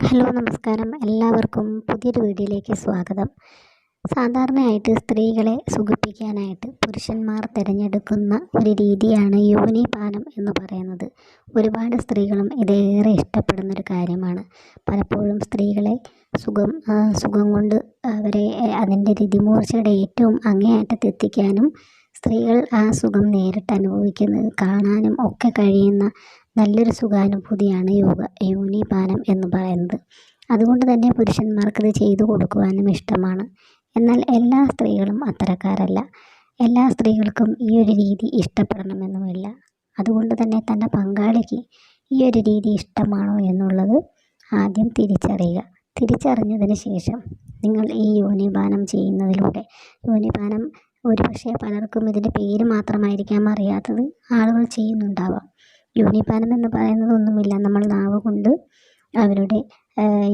Hello നമസ്കാരം. എല്ലാവർക്കും പുതിയൊരു വീഡിയോയിലേക്ക് സ്വാഗതം. സാധാരണയായിട്ട് സ്ത്രീകളെ സുഖിപ്പിക്കാനായിട്ട് പുരുഷന്മാർ തിരഞ്ഞെടുക്കുന്ന ഒരു രീതിയാണ് യോനിപാനം എന്ന് പറയുന്നത്. ഒരുപാട് സ്ത്രീകളും ഇതേറെ ഇഷ്ടപ്പെടുന്ന ഒരു കാര്യമാണ്. പലപ്പോഴും സ്ത്രീകളെ സുഖം സുഖം കൊണ്ട് അവരെ അതിന്റെ രതിമൂർച്ചയുടെ ഏറ്റവും അങ്ങേയറ്റത്തെത്തിക്കാനും സ്ത്രീകൾ ആ സുഖം നേരിട്ട് അനുഭവിക്കുന്നത് കാണാനും ഒക്കെ കഴിയുന്ന നല്ലൊരു സുഖാനുഭൂതിയാണ് യോഗ യോനിപാനം എന്ന് പറയുന്നത്. അതുകൊണ്ട് തന്നെ പുരുഷന്മാർക്ക് ഇത് ചെയ്തു കൊടുക്കുവാനും ഇഷ്ടമാണ്. എന്നാൽ എല്ലാ സ്ത്രീകളും അത്തരക്കാരല്ല. എല്ലാ സ്ത്രീകൾക്കും ഈ ഒരു രീതി ഇഷ്ടപ്പെടണമെന്നുമില്ല. അതുകൊണ്ട് തന്നെ തന്റെ പങ്കാളിക്ക് ഈ ഒരു രീതി ഇഷ്ടമാണോ എന്നുള്ളത് ആദ്യം തിരിച്ചറിയുക. തിരിച്ചറിഞ്ഞതിന് ശേഷം നിങ്ങൾ ഈ യോനിപാനം ചെയ്യുന്നതിലൂടെ യോനിപാനം ഒരുപക്ഷെ പലർക്കും ഇതിന്റെ പേര് മാത്രമായിരിക്കാം അറിയാത്തത് ആളുകൾ ചെയ്യുന്നുണ്ടാവാം. യോനിപാനം എന്ന് പറയുന്നത് ഒന്നുമില്ല നമ്മൾ നാവ് കൊണ്ട് അവരുടെ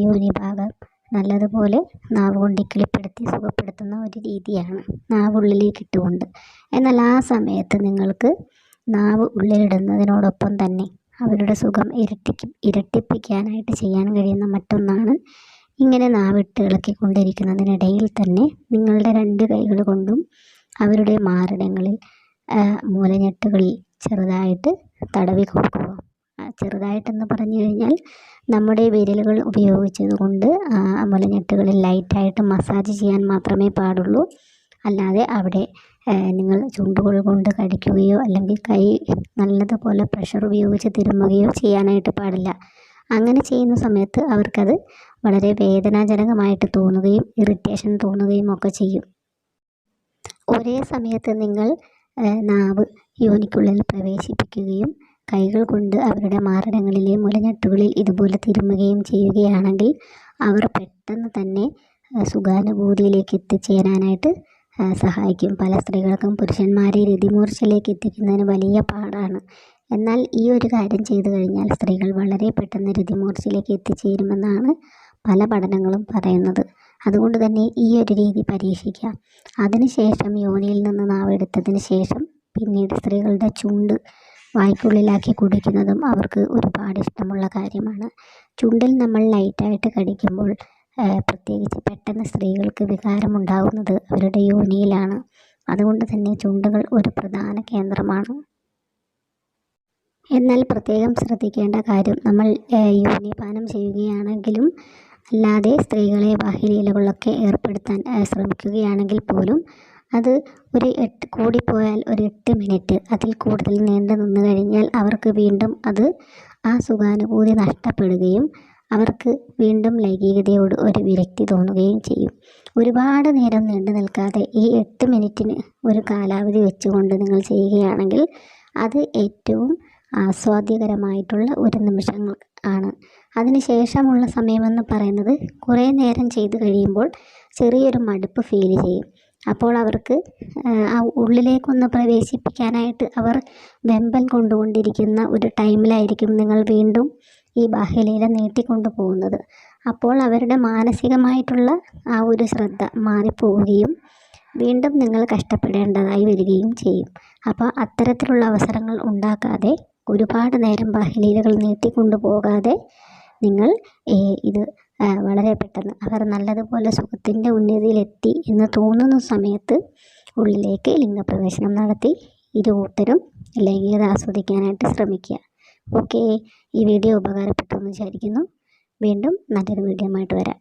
യോനിഭാഗം നല്ലതുപോലെ നാവ് കൊണ്ട് ഇക്കിളിപ്പെടുത്തി സുഖപ്പെടുത്തുന്ന ഒരു രീതിയാണ് നാവ് ഉള്ളിലേക്ക് ഇട്ടുകൊണ്ട്. എന്നാൽ ആ സമയത്ത് നിങ്ങൾക്ക് നാവ് ഉള്ളിലിടുന്നതിനോടൊപ്പം തന്നെ അവരുടെ സുഖം ഇരട്ടിക്ക് ഇരട്ടിപ്പിക്കാനായിട്ട് ചെയ്യാൻ കഴിയുന്ന മറ്റൊന്നാണ് ഇങ്ങനെ നാവിട്ട് ഇളക്കിക്കൊണ്ടിരിക്കുന്നതിനിടയിൽ തന്നെ നിങ്ങളുടെ രണ്ട് കൈകൾ കൊണ്ടും അവരുടെ മാറിടങ്ങളിൽ മൂലഞ്ഞെട്ടുകളിൽ ചെറുതായിട്ട് തടവി കൊടുക്കുക. ചെറുതായിട്ടെന്ന് പറഞ്ഞു കഴിഞ്ഞാൽ നമ്മുടെ വിരലുകൾ ഉപയോഗിച്ചത് കൊണ്ട് മുലഞ്ഞെട്ടുകളിൽ ലൈറ്റായിട്ട് മസാജ് ചെയ്യാൻ മാത്രമേ പാടുള്ളൂ. അല്ലാതെ അവിടെ നിങ്ങൾ ചുണ്ടുകൾ കൊണ്ട് കടിക്കുകയോ അല്ലെങ്കിൽ കൈ നല്ലതുപോലെ പ്രഷർ ഉപയോഗിച്ച് തിരുമ്മുകയോ ചെയ്യാനായിട്ട് പാടില്ല. അങ്ങനെ ചെയ്യുന്ന സമയത്ത് അവർക്കത് വളരെ വേദനാജനകമായിട്ട് തോന്നുകയും ഇറിറ്റേഷൻ തോന്നുകയും ഒക്കെ ചെയ്യും. ഒരേ സമയത്ത് നിങ്ങൾ നാവ് യോനിക്കുള്ളിൽ പ്രവേശിപ്പിക്കുകയും കൈകൾ കൊണ്ട് അവരുടെ മാറിടങ്ങളിലെ മുലഞ്ഞട്ടുകളിൽ ഇതുപോലെ തിരുമ്മുകയും ചെയ്യുകയാണെങ്കിൽ അവർ പെട്ടെന്ന് തന്നെ സുഖാനുഭൂതിയിലേക്ക് എത്തിച്ചേരാനായിട്ട് സഹായിക്കും. പല സ്ത്രീകൾക്കും പുരുഷന്മാരെ രതിമൂർച്ചയിലേക്ക് എത്തിക്കുന്നതിന് വലിയ പാടാണ്. എന്നാൽ ഈ ഒരു കാര്യം ചെയ്തു കഴിഞ്ഞാൽ സ്ത്രീകൾ വളരെ പെട്ടെന്ന് രതിമൂർച്ചയിലേക്ക് എത്തിച്ചേരുമെന്നാണ് പല പഠനങ്ങളും പറയുന്നത്. അതുകൊണ്ട് തന്നെ ഈ ഒരു രീതി പരീക്ഷിക്കാം. അതിനുശേഷം യോനിയിൽ നിന്ന് നാവെടുത്തതിന് ശേഷം പിന്നീട് സ്ത്രീകളുടെ ചുണ്ട് വായ്ക്കുള്ളിലാക്കി കുടിക്കുന്നതും അവർക്ക് ഒരുപാട് ഇഷ്ടമുള്ള കാര്യമാണ്. ചുണ്ടിൽ നമ്മൾ ലൈറ്റായിട്ട് കടിക്കുമ്പോൾ പ്രത്യേകിച്ച് പെട്ടെന്ന് സ്ത്രീകൾക്ക് വികാരമുണ്ടാകുന്നത് അവരുടെ യോനിയിലാണ്. അതുകൊണ്ട് തന്നെ ചുണ്ടുകൾ ഒരു പ്രധാന കേന്ദ്രമാണ്. എന്നാൽ പ്രത്യേകം ശ്രദ്ധിക്കേണ്ട കാര്യം നമ്മൾ യോനിപാനം ചെയ്യുകയാണെങ്കിലും അല്ലാതെ സ്ത്രീകളെ ബാഹ്യലീലകളൊക്കെ ഏർപ്പെടുത്താൻ ശ്രമിക്കുകയാണെങ്കിൽ പോലും അത് ഒരു എട്ട് കൂടിപ്പോയാൽ ഒരു എട്ട് മിനിറ്റ്. അതിൽ കൂടുതൽ നീണ്ടു നിന്ന് കഴിഞ്ഞാൽ അവർക്ക് വീണ്ടും അത് ആ സുഖാനുഭൂതി നഷ്ടപ്പെടുകയും അവർക്ക് വീണ്ടും ലൈംഗികതയോട് ഒരു വിരക്തി തോന്നുകയും ചെയ്യും. ഒരുപാട് നേരം നീണ്ടു നിൽക്കാതെ ഈ എട്ട് മിനിറ്റിന് ഒരു കാലാവധി വെച്ചുകൊണ്ട് നിങ്ങൾ ചെയ്യുകയാണെങ്കിൽ അത് ഏറ്റവും ആസ്വാദ്യകരമായിട്ടുള്ള ഒരു നിമിഷങ്ങൾ ആണ്. അതിനുശേഷമുള്ള സമയമെന്ന് പറയുന്നത് കുറേ നേരം ചെയ്തു കഴിയുമ്പോൾ ചെറിയൊരു മടുപ്പ് ഫീൽ ചെയ്യും. അപ്പോൾ അവർക്ക് ആ ഉള്ളിലേക്കൊന്ന് പ്രവേശിപ്പിക്കാനായിട്ട് അവർ വെമ്പൽ കൊണ്ടുകൊണ്ടിരിക്കുന്ന ഒരു ടൈമിലായിരിക്കും നിങ്ങൾ വീണ്ടും ഈ ബാഹ്യലീല നീട്ടിക്കൊണ്ടു പോകുന്നത് അപ്പോൾ അവരുടെ മാനസികമായിട്ടുള്ള ആ ഒരു ശ്രദ്ധ മാറിപ്പോവുകയും വീണ്ടും നിങ്ങൾ കഷ്ടപ്പെടേണ്ടതായി വരികയും ചെയ്യും. അപ്പോൾ അത്തരത്തിലുള്ള അവസരങ്ങൾ ഉണ്ടാക്കാതെ ഒരുപാട് നേരം ബാഹ്യലീലകൾ നീട്ടിക്കൊണ്ടു പോകാതെ നിങ്ങൾ ഇത് വളരെ പെട്ടെന്ന് അവർ നല്ലതുപോലെ സുഖത്തിന്റെ ഉന്നതിയിലെത്തി എന്ന് തോന്നുന്ന സമയത്ത് ഉള്ളിലേക്ക് ലിംഗപ്രവേശനം നടത്തി ഇരുകൂട്ടരും ലൈംഗികത ആസ്വദിക്കാനായിട്ട് ശ്രമിക്കുക. ഓക്കെ ഈ വീഡിയോ ഉപകാരപ്പെട്ടു എന്ന് വിചാരിക്കുന്നു. വീണ്ടും നല്ലൊരു വീഡിയോ ആയിട്ട് വരാം.